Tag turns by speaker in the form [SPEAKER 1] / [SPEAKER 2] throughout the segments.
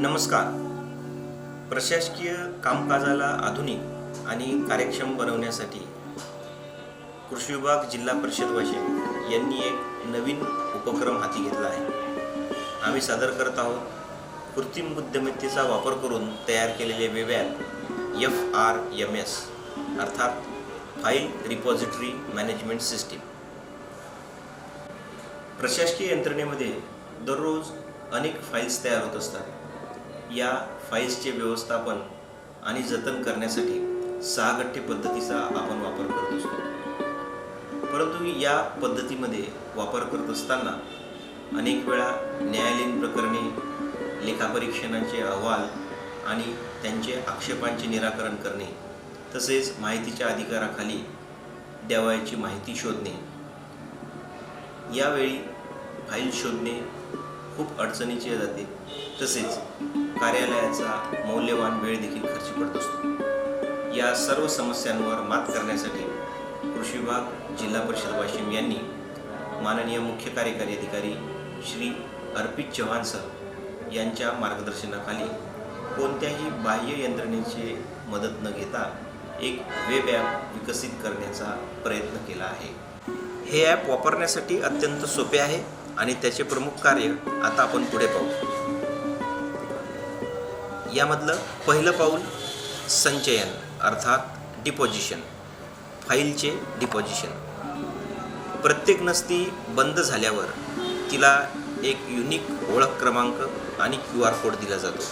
[SPEAKER 1] नमस्कार. प्रशासकीय कामकाजाला आधुनिक आणि कार्यक्षम बनवण्यासाठी कृषी विभाग जिल्हा परिषद वाशिम यांनी एक नवीन उपक्रम हाती घेतला आहे. आम्ही सादर करत आहोत कृत्रिम बुद्धिमत्तेचा वापर करून तयार केलेले web app F R M S अर्थात फाईल रिपॉझिटरी मॅनेजमेंट सिस्टीम. प्रशासकीय यंत्रणेमध्ये दररोज अनेक फाईल्स तयार होत असतात. या फाईल्सचे व्यवस्थापन आणि जतन करण्यासाठी सहा गठ्ठे पद्धतीचा आपण वापर करत असतो. परंतु या पद्धतीमध्ये वापर करत असताना अनेक वेळा न्यायालयीन प्रकरणे लेखापरीक्षणाचे अहवाल आणि त्यांचे आक्षेपांचे निराकरण करणे तसेच माहितीच्या अधिकाराखाली द्यावयाची माहिती शोधणे यावेळी फाईल शोधणे खूप अडचणीची जाते. तसेच कार्यालयाचा मौल्यवान वेळ देखील खर्च पडत असतो. या सर्व समस्यांवर मात करण्यासाठी कृषी विभाग जिल्हा परिषद वाशिम यांनी माननीय मुख्य कार्यकारी अधिकारी श्री अर्पित चव्हाण सर यांच्या मार्गदर्शनाखाली कोणत्याही बाह्य यंत्रणेची मदत न घेता एक वेब ॲप विकसित करण्याचा प्रयत्न केला आहे. हे ॲप वापरण्यासाठी अत्यंत सोपे आहे. आणि त्याचे प्रमुख कार्य आता आपण पुढे पाहू. यामधलं पहिलं पाऊल संचयन अर्थात डिपॉझिशन फाईलचे डिपॉझिशन प्रत्येक नसती बंद झाल्यावर तिला एक युनिक ओळख क्रमांक आणि क्यू आर कोड दिला जातो.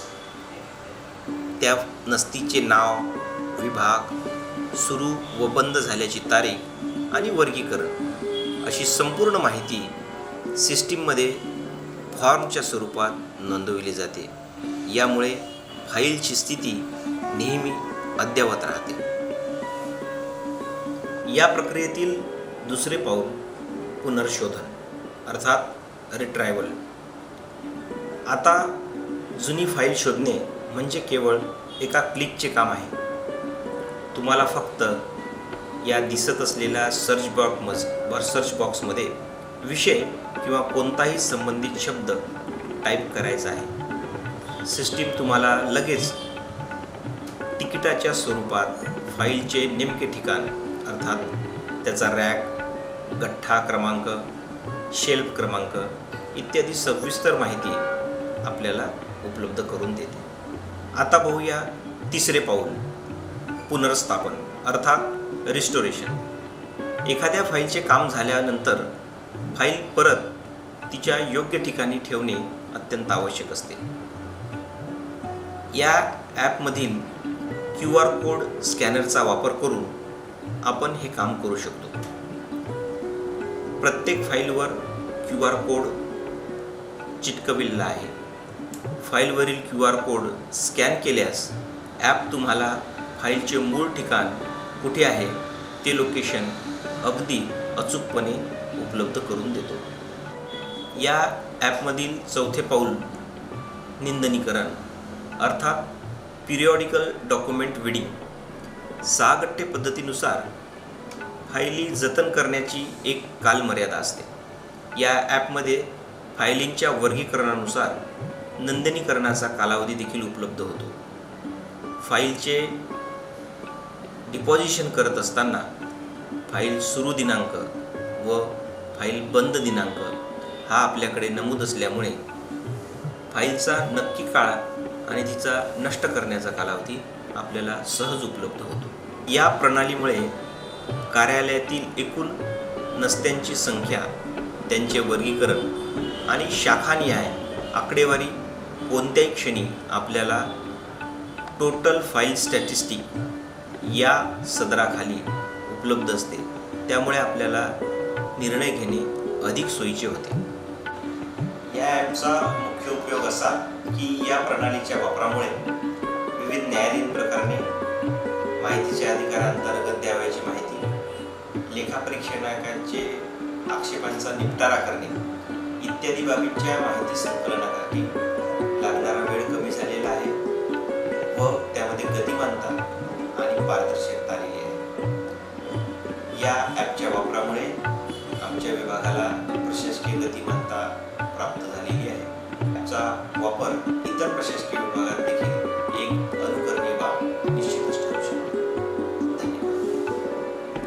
[SPEAKER 1] त्या नसतीचे नाव विभाग सुरू व बंद झाल्याची तारीख आणि वर्गीकरण अशी संपूर्ण माहिती सिस्टीममध्ये फॉर्मच्या स्वरूपात नोंदविली जाते. यामुळे फाईलची स्थिती नेहमी अद्ययावत राहते. या प्रक्रियेतील दुसरे पाऊल पुनर्शोधन अर्थात रिट्रायवल आता जुनी फाईल शोधणे म्हणजे केवळ एका क्लिकचे काम आहे. तुम्हाला फक्त या दिसत असलेल्या सर्च बॉक्स सर्च बॉक्समध्ये विषय किंवा कोणताही संबंधित शब्द टाईप करायचा आहे. सिस्टीम तुम्हाला लगेच तिकिटाच्या स्वरूपात फाईलचे नेमके ठिकाण अर्थात त्याचा रॅक गठ्ठा क्रमांक शेल्फ क्रमांक इत्यादी सविस्तर माहिती आपल्याला उपलब्ध करून देते. आता पाहूया तिसरे पाऊल पुनर्स्थापन अर्थात रिस्टोरेशन एखाद्या फाईलचे काम झाल्यानंतर फाईल परत तिच्या योग्य ठिकाणी ठेवणे अत्यंत आवश्यक असते. या ॲपमधील क्यू आर कोड स्कॅनरचा वापर करून आपण हे काम करू शकतो. प्रत्येक फाईलवर क्यू आर कोड चिटकविलेला आहे. फाईलवरील क्यू आर कोड स्कॅन केल्यास ॲप तुम्हाला फाईलचे मूळ ठिकाण कुठे आहे ते लोकेशन अगदी अचूकपणे उपलब्ध करून देतो. या ॲपमधील चौथे पाऊल निंदनीकरण अर्थात पिरियॉडिकल डॉक्युमेंट विडिंग सहा गठ्ठे पद्धतीनुसार फायली जतन करण्याची एक कालमर्यादा असते. या ॲपमध्ये फायलींच्या वर्गीकरणानुसार नंदनीकरणाचा कालावधी देखील उपलब्ध होतो. फाईलचे डिपॉझिशन करत असताना फाईल सुरू दिनांक व फाईल बंद दिनांक हा आपल्याकडे नमूद असल्यामुळे फाईलचा नक्की काळ आणि तिचा नष्ट करण्याचा कालावधी आपल्याला सहज उपलब्ध होतो. या प्रणालीमुळे कार्यालयातील एकूण नस्त्यांची संख्या त्यांचे वर्गीकरण आणि शाखानिहाय आकडेवारी कोणत्याही क्षणी आपल्याला टोटल फाईल स्टॅटिस्टिक या सदराखाली उपलब्ध असते. त्यामुळे आपल्याला निर्णय घेणे अधिक सोयीचे होते. या ॲपचा मुख्य उपयोग असा की या प्रणालीच्या वापरामुळे विविध न्यायालयीन प्रकरणे माहितीच्या अधिकारांतर्गत द्यावयाची माहिती लेखापरीक्षणाकांचे आक्षेपांचा निपटारा करणे इत्यादी बाबींच्या माहिती संकलनासाठी मध्ये गतिमानता आणि पारदर्शकता आलेली आहे. या ॲपच्या वापरामुळे आमच्या विभागाला प्रशासकीय गतिमानता प्राप्त झालेली आहे. याचा वापर इतर प्रशासकीय विभागात